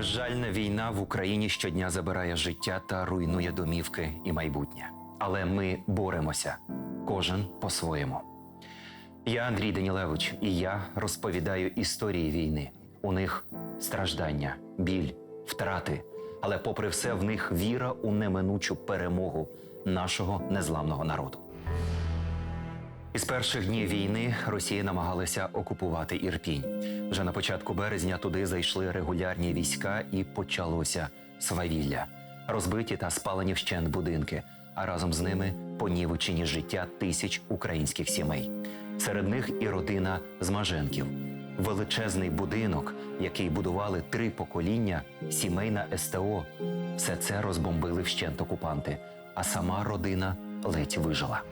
Безжальна війна в Україні щодня забирає життя та руйнує домівки і майбутнє. Але ми боремося, кожен по-своєму. Я Андрій Данілевич, і я розповідаю історії війни. У них страждання, біль, втрати. Але попри все, в них віра у неминучу перемогу нашого незламного народу. Із перших днів війни Росія намагалася окупувати Ірпінь. Вже на початку березня туди зайшли регулярні війська і почалося свавілля, розбиті та спалені вщент будинки, а разом з ними понівечені життя тисяч українських сімей. Серед них і родина з Маженків. Величезний будинок, який будували три покоління, сімейна СТО. Все це розбомбили вщент окупанти, а сама родина ледь вижила.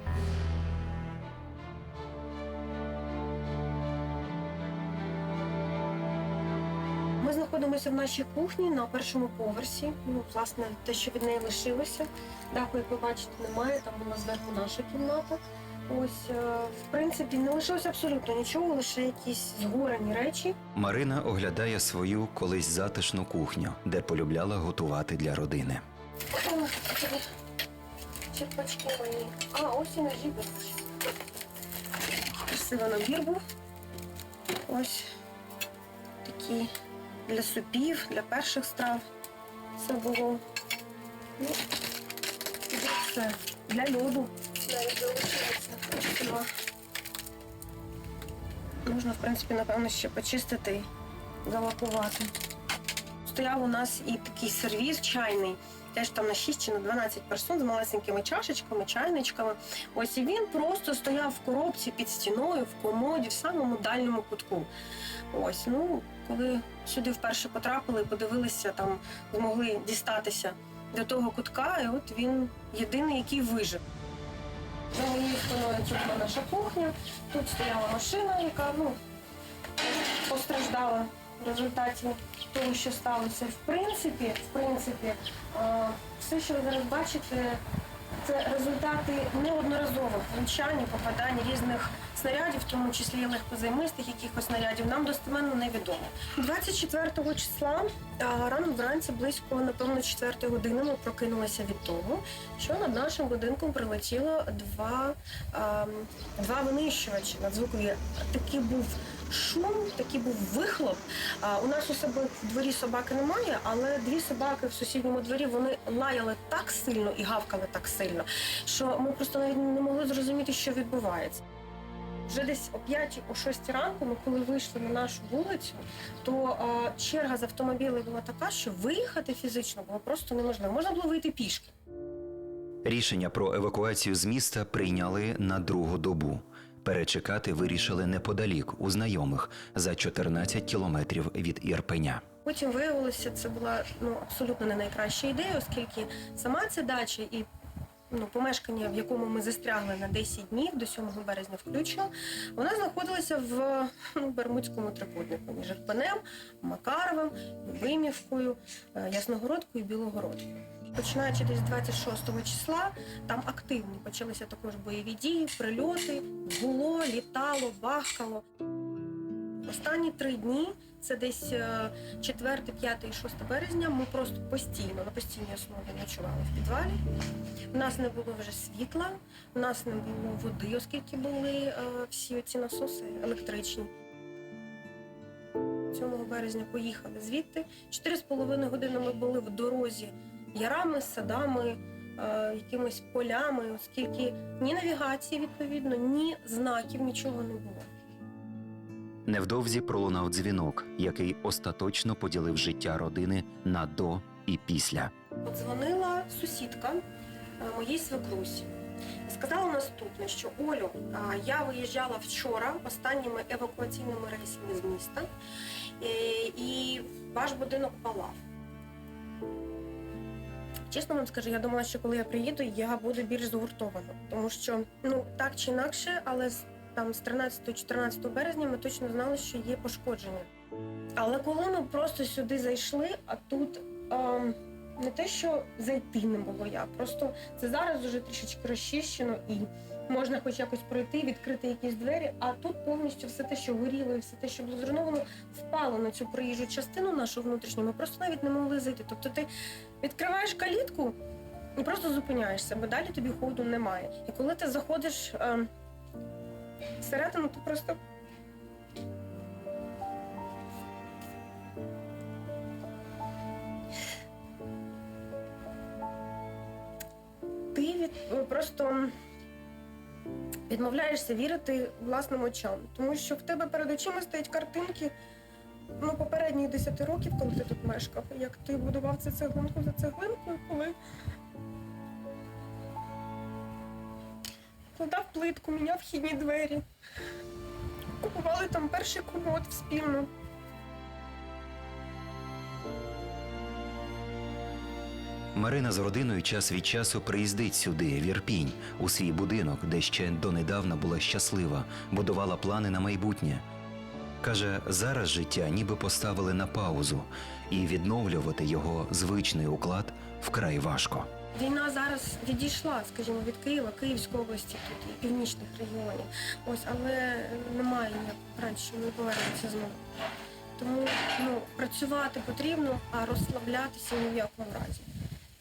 Знаходимося в нашій кухні на першому поверсі. Ну, власне, те, що від неї лишилося. Даху, як ви бачите, немає. Там була зверху наша кімната. Ось, е, в принципі, не лишилося абсолютно нічого, лише якісь згорені речі. Марина оглядає свою колись затишну кухню, де полюбляла готувати для родини. Черпачки мої. А, ось і ножі беруть. Красивий набір був. Ось такі для супів, для перших страв. Це було. Ну, все. Для льоду навіть. Ось. Можна, в принципі, напевно, ще почистити і залакувати. Стояв у нас і такий сервіз чайний, теж там на 6 чи на 12 персон з малесенькими чашечками, чайничками. Ось і він просто стояв в коробці під стіною, в комоді, в самому дальньому кутку. Ось, ну, коли сюди вперше потрапили, подивилися, там змогли дістатися до того кутка, і от він єдиний, який вижив. За моєю спиною тут наша кухня, тут стояла машина, яка ну, постраждала в результаті того, що сталося. В принципі, в принципі, все, що ви зараз бачите, це результати неодноразових влучань і попадань різних снарядів, в тому числі легкозаймистих якихось снарядів, нам достеменно невідомо. 24 числа рано вранці, близько, напевно, 4 години ми прокинулися від того, що над нашим будинком прилетіло два, а, два винищувачі надзвукові. Такий був шум, такий був вихлоп. У нас у себе в дворі собаки немає, але дві собаки в сусідньому дворі вони лаяли так сильно і гавкали так сильно, що ми просто навіть не могли зрозуміти, що відбувається. Вже десь о 5 о 6 ранку, ми коли вийшли на нашу вулицю, то а, черга з автомобілів була така, що виїхати фізично було просто неможливо. Можна було вийти пішки. Рішення про евакуацію з міста прийняли на другу добу. Перечекати вирішили неподалік у знайомих за 14 кілометрів від Ірпеня. Потім виявилося, це була ну абсолютно не найкраща ідея, оскільки сама ця дача і ну, помешкання, в якому ми застрягли на 10 днів до 7 березня включно, вона знаходилася в ну, Бермудському трикутнику між Ірпенем, Макаровим, Вимівкою, е, Ясногородкою і Білогородкою. Починаючи десь з 26 числа, там активні почалися також бойові дії, прильоти, гуло, літало, бахкало. Останні три дні, це десь е, 4, 5 і 6 березня, ми просто постійно, на постійній основі ночували в підвалі. У нас не було вже світла, у нас не було води, оскільки були е, всі ці насоси електричні. 7 березня поїхали звідти. Чотири з половиною години ми були в дорозі ярами, садами, е, якимись полями, оскільки ні навігації, відповідно, ні знаків, нічого не було. Невдовзі пролунав дзвінок, який остаточно поділив життя родини на до і після. Подзвонила сусідка е, моїй свекрусі. Сказала наступне, що Олю, я виїжджала вчора останніми евакуаційними рейсами з міста, е, і ваш будинок палав. Чесно вам скажу, я думала, що коли я приїду, я буду більш згуртована, тому що ну так чи інакше, але там з 13-14 березня ми точно знали, що є пошкодження. Але коли ми просто сюди зайшли, а тут ем, не те, що зайти не було як, просто це зараз вже трішечки розчищено і можна хоч якось пройти, відкрити якісь двері, а тут повністю все те, що горіло, і все те, що було зруйновано, впало на цю проїжджу частину нашу внутрішню. Ми просто навіть не могли зайти. Тобто ти відкриваєш калітку і просто зупиняєшся, бо далі тобі ходу немає. І коли ти заходиш е, всередину, ти просто. Від, просто відмовляєшся вірити власним очам, тому що в тебе перед очима стоять картинки ну, попередніх 10 років, коли ти тут мешкав, як ти будував це цеглинку за цеглинкою, коли кладав плитку, міняв вхідні двері, купували там перший комод в спільну. Марина з родиною час від часу приїздить сюди, в Ірпінь, у свій будинок, де ще донедавна була щаслива, будувала плани на майбутнє. Каже, зараз життя ніби поставили на паузу, і відновлювати його звичний уклад вкрай важко. Війна зараз відійшла, скажімо, від Києва, Київської області, тут і північних регіонів. Ось, але немає як раніше, що ми повернемося знову. Тому ну, працювати потрібно, а розслаблятися ні в якому разі.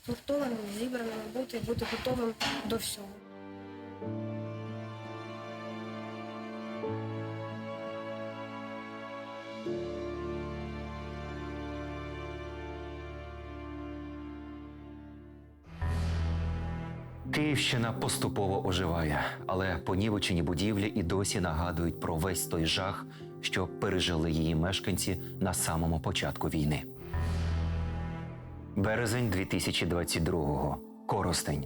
Згуртованим, зібраним бути, бути готовим до всього. Київщина поступово оживає, але понівечені будівлі і досі нагадують про весь той жах, що пережили її мешканці на самому початку війни. Березень 2022-го. Коростень.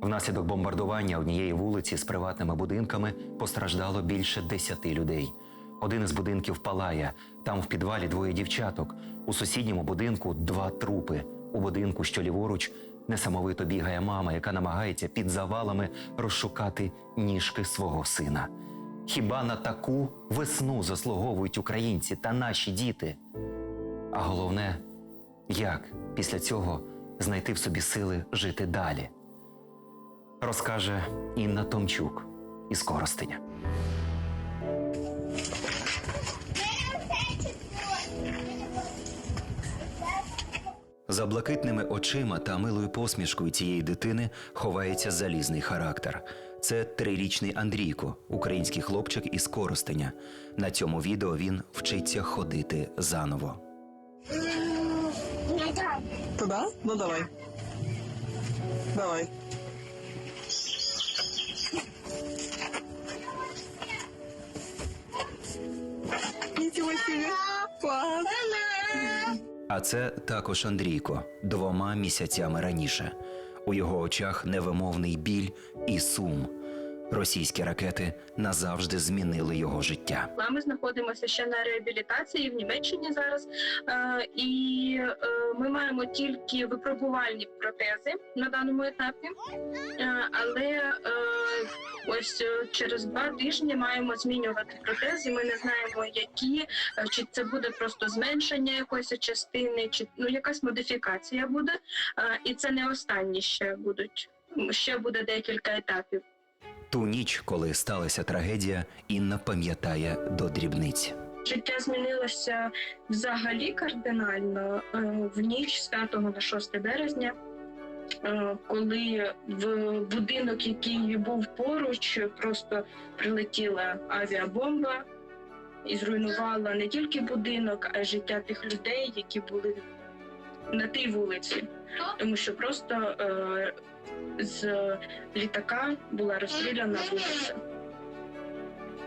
Внаслідок бомбардування однієї вулиці з приватними будинками постраждало більше десяти людей. Один із будинків палає. Там в підвалі двоє дівчаток. У сусідньому будинку два трупи. У будинку, що ліворуч, несамовито бігає мама, яка намагається під завалами розшукати ніжки свого сина. Хіба на таку весну заслуговують українці та наші діти? А головне, як після цього знайти в собі сили жити далі? Розкаже Інна Томчук із Коростеня. За блакитними очима та милою посмішкою цієї дитини ховається залізний характер. Це трирічний Андрійко, український хлопчик із Коростеня. На цьому відео він вчиться ходити заново. Туда? Ну давай. Давай. Ничего себе. Класс. А це також Андрійко двома місяцями раніше. У його очах невимовний біль і сум. Російські ракети назавжди змінили його життя. Ми знаходимося ще на реабілітації в Німеччині зараз, Е, і е, ми маємо тільки випробувальні протези на даному етапі. Е, Але ось через два тижні маємо змінювати протези. Ми не знаємо, які чи це буде просто зменшення якоїсь частини, чи ну якась модифікація буде. І це не останні ще будуть. Ще буде декілька етапів. Ту ніч, коли сталася трагедія, Інна пам'ятає до дрібниць. Життя змінилося взагалі кардинально е, в ніч з 5 на 6 березня, е, коли в будинок, який був поруч, просто прилетіла авіабомба і зруйнувала не тільки будинок, а й життя тих людей, які були на тій вулиці, тому що просто е, з літака була розстріляна вулиця.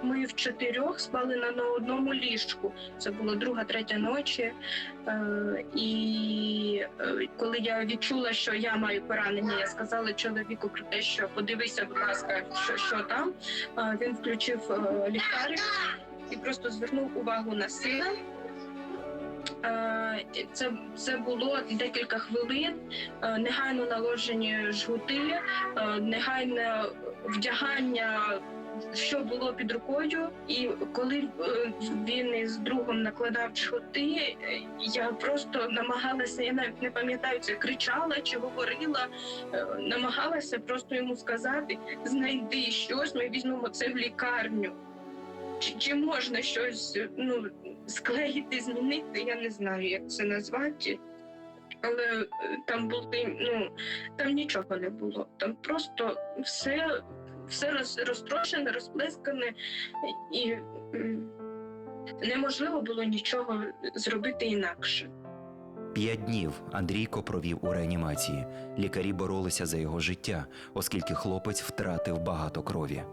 Ми в чотирьох спали на одному ліжку. Це було друга, третя ночі. Е, і е, коли я відчула, що я маю поранення, я сказала чоловіку про те, що подивися, будь ласка, що, що там. Е, він включив ліхтарик і просто звернув увагу на сина. Е, Це, це було декілька хвилин, е, негайно наложені жгути, е, негайне вдягання що було під рукою, і коли він із другом накладав е, я просто намагалася, я навіть не пам'ятаю, це кричала чи говорила, намагалася просто йому сказати: знайди щось, ми візьмемо це в лікарню. Чи, чи можна щось ну, склеїти, змінити? Я не знаю, як це назвати. Але е, там були, ну там нічого не було. Там просто все, все роз, розтрошене, розплескане, і неможливо було нічого зробити інакше. П'ять днів Андрійко провів у реанімації. Лікарі боролися за його життя, оскільки хлопець втратив багато крові.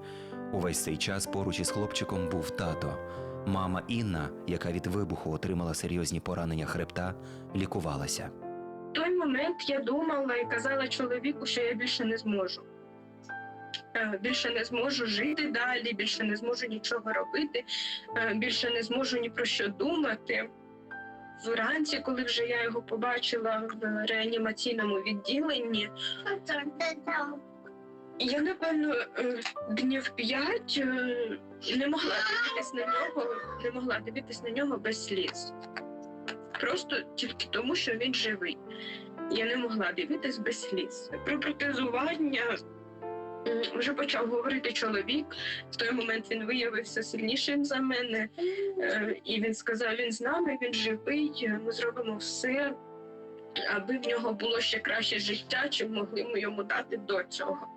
Увесь цей час поруч із хлопчиком був тато. Мама Інна, яка від вибуху отримала серйозні поранення хребта, лікувалася. В той момент я думала і казала чоловіку, що я більше не зможу. Е, Більше не зможу жити далі, більше не зможу нічого робити, е, більше не зможу ні про що думати. Вранці, коли вже я його побачила в реанімаційному відділенні, я напевно е, днів п'ять е, не могла дивитись на нього, не могла дивитись на нього без сліз. Просто тільки тому, що він живий. Я не могла дивитись без сліз. Про протезування вже почав говорити чоловік. В той момент він виявився сильнішим за мене, Е, і він сказав: він з нами, він живий. Ми зробимо все, аби в нього було ще краще життя, чим могли ми йому дати до цього.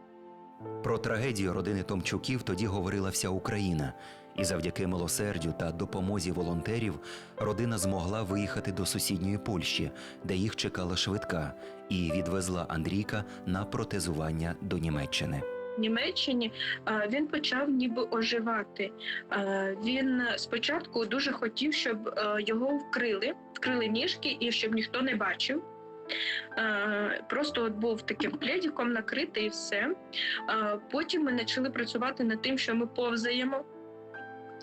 Про трагедію родини Томчуків тоді говорила вся Україна, і завдяки милосердю та допомозі волонтерів родина змогла виїхати до сусідньої Польщі, де їх чекала швидка, і відвезла Андрійка на протезування до Німеччини. Німеччині е, він почав ніби оживати. Е, Він спочатку дуже хотів, щоб е, його вкрили, вкрили ніжки і щоб ніхто не бачив. Е, Просто от був таким пледіком накритий і все. Е, Потім ми почали працювати над тим, що ми повзаємо.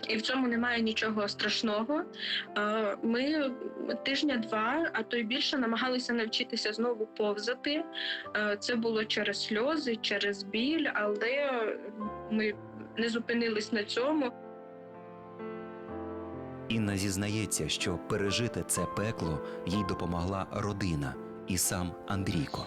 І в цьому немає нічого страшного. Е, Ми тижня-два, а то й більше намагалися навчитися знову повзати. Це було через сльози, через біль, але ми не зупинились на цьому. Інна зізнається, що пережити це пекло їй допомогла родина і сам Андрійко.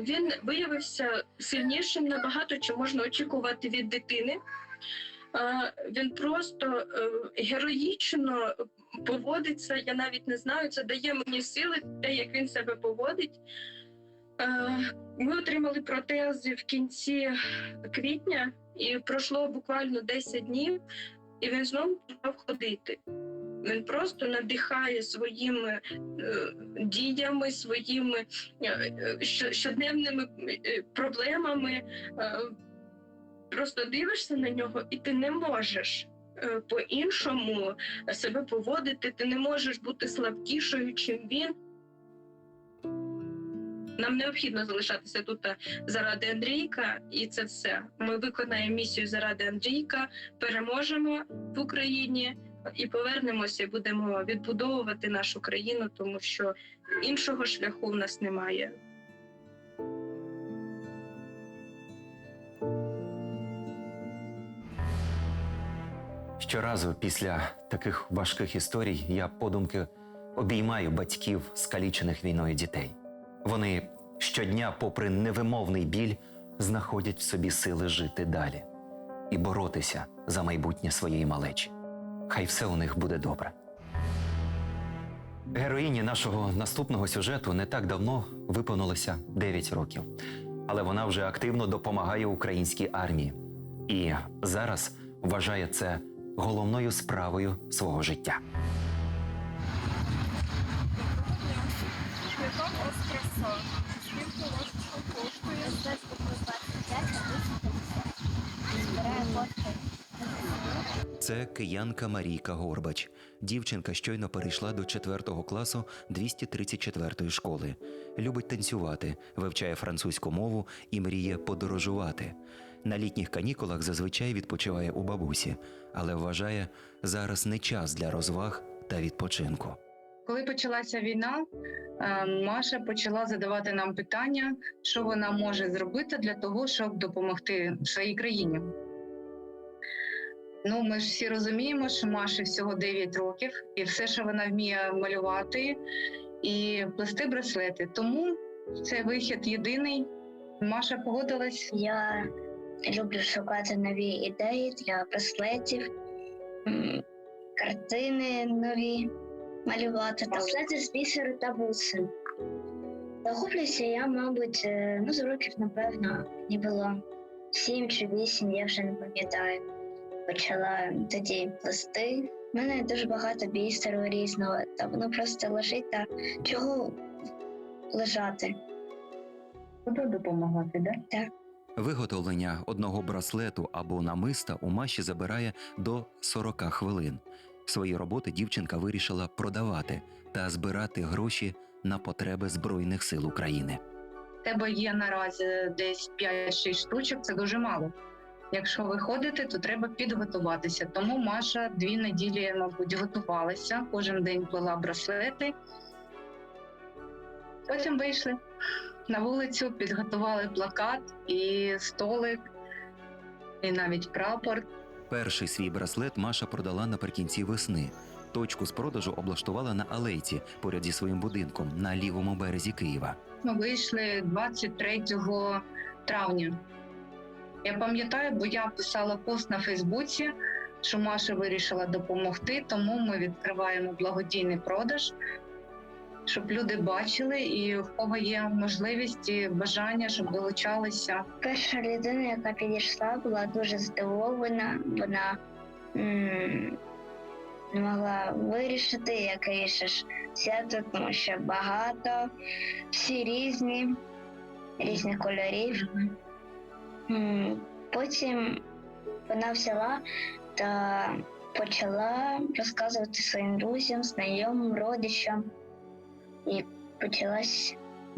Він виявився сильнішим набагато, чим можна очікувати від дитини. Він просто е, героїчно поводиться. Я навіть не знаю, це дає мені сили, те, як він себе поводить. Ми отримали протези в кінці квітня, і пройшло буквально 10 днів, і він знову почав ходити. Він просто надихає своїми е, діями, своїми е, щоденними е, проблемами. Просто дивишся на нього, і ти не можеш по-іншому себе поводити. Ти не можеш бути слабкішою, чим він. Нам необхідно залишатися тут заради Андрійка, і це все. Ми виконаємо місію заради Андрійка, переможемо в Україні і повернемося, і будемо відбудовувати нашу країну, тому що іншого шляху в нас немає. Щоразу після таких важких історій я подумки обіймаю батьків, скалічених війною дітей. Вони щодня, попри невимовний біль, знаходять в собі сили жити далі і боротися за майбутнє своєї малечі. Хай все у них буде добре. Героїні нашого наступного сюжету не так давно виповнилося 9 років, але вона вже активно допомагає українській армії і зараз вважає це головною справою свого життя. Це киянка Марійка Горбач. Дівчинка щойно перейшла до 4 класу 234 школи. Любить танцювати, вивчає французьку мову і мріє подорожувати. На літніх канікулах зазвичай відпочиває у бабусі, але вважає, зараз не час для розваг та відпочинку. Коли почалася війна, е, Маша почала задавати нам питання, що вона може зробити для того, щоб допомогти своїй країні. Ну, ми ж всі розуміємо, що Маші всього 9 років, і все, що вона вміє малювати і плести браслети. Тому це вихід єдиний. Маша погодилась. Я люблю шукати нові ідеї для браслетів, картини нові малювати. Браслети з бісеру та бусин. Захоплююся я, мабуть, е, ну, з років, напевно, мені було сім чи вісім, я вже не пам'ятаю. Почала тоді плести. У мене дуже багато бісеру різного, та воно просто лежить та чого лежати. Буду допомагати, да? Виготовлення одного браслету або намиста у Маші забирає до 40 хвилин. Свої роботи дівчинка вирішила продавати та збирати гроші на потреби Збройних сил України. В тебе є наразі десь 5-6 штучок, це дуже мало. Якщо виходити, то треба підготуватися. Тому Маша дві неділі, мабуть, готувалася, кожен день плела браслети. Потім вийшли на вулицю, підготували плакат і столик, і навіть прапор. Перший свій браслет Маша продала наприкінці весни. Точку з продажу облаштувала на алейці поряд зі своїм будинком на лівому березі Києва. Ми вийшли 23 травня. Я пам'ятаю, бо я писала пост на Фейсбуці, що Маша вирішила допомогти, тому ми відкриваємо благодійний продаж, щоб люди бачили і в кого є можливість і бажання, щоб долучалися. Перша людина, яка підійшла, була дуже здивована. Вона м, не могла вирішити, яке ж свято, тому що багато, всі різні, різних кольорів. Потім вона взяла та почала розказувати своїм друзям, знайомим, родичам. І почалась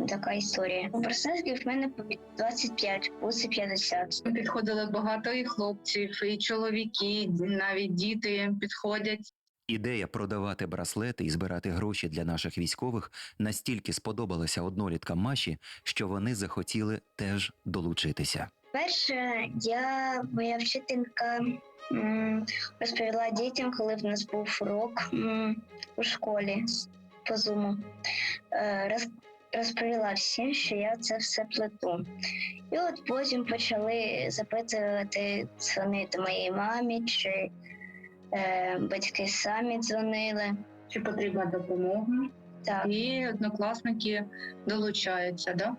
така історія. Браслетів в мене по 25, буси 50. Підходили багато і хлопців, і чоловіки, навіть діти підходять. Ідея продавати браслети і збирати гроші для наших військових настільки сподобалася одноліткам Маші, що вони захотіли теж долучитися. Перше, я моя вчителька розповіла дітям, коли в нас був урок у школі по зуму. Е, розповіла всім, що я це все плету. І от потім почали запитувати, дзвонити моїй мамі, чи е, батьки самі дзвонили. Чи потрібна допомога? Так, І однокласники долучаються, да?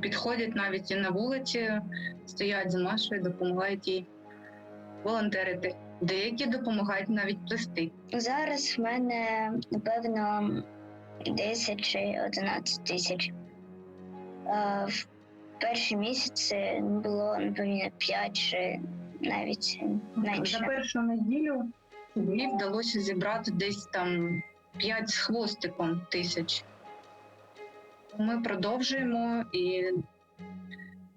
Підходять навіть і на вулиці, стоять з Машою, допомагають їй волонтерити. Деякі допомагають навіть плести. зараз в мене напевно 10 чи 11 тисяч. В перші місяці було напевно 5 чи навіть менше. За першу неділю їй вдалося зібрати десь там 5 з хвостиком тисяч. Ми продовжуємо і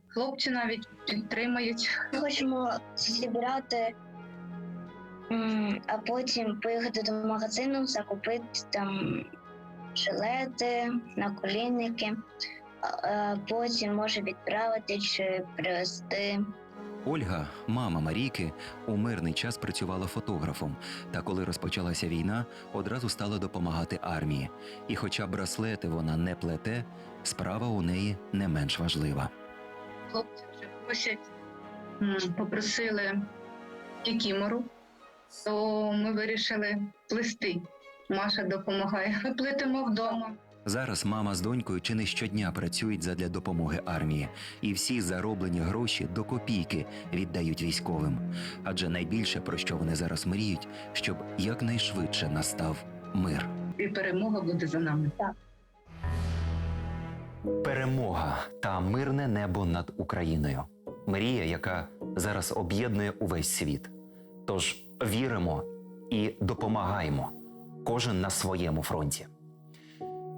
хлопці навіть підтримують. Ми хочемо зібрати, а потім поїхати до магазину, закупити там жилети, наколінники, колінники, а потім може відправити чи привезти. Ольга, мама Марійки, у мирний час працювала фотографом. Та коли розпочалася війна, одразу стала допомагати армії. І хоча браслети вона не плете, справа у неї не менш важлива. Хлопці вже просять, попросили кікімору, то ми вирішили плести. Маша допомагає. Ми плетемо вдома. Зараз мама з донькою чи не щодня працюють задля допомоги армії, і всі зароблені гроші до копійки віддають військовим. Адже найбільше про що вони зараз мріють, щоб якнайшвидше настав мир. І перемога буде за нами. Перемога та мирне небо над Україною. Мрія, яка зараз об'єднує увесь світ. Тож віримо і допомагаємо, кожен на своєму фронті.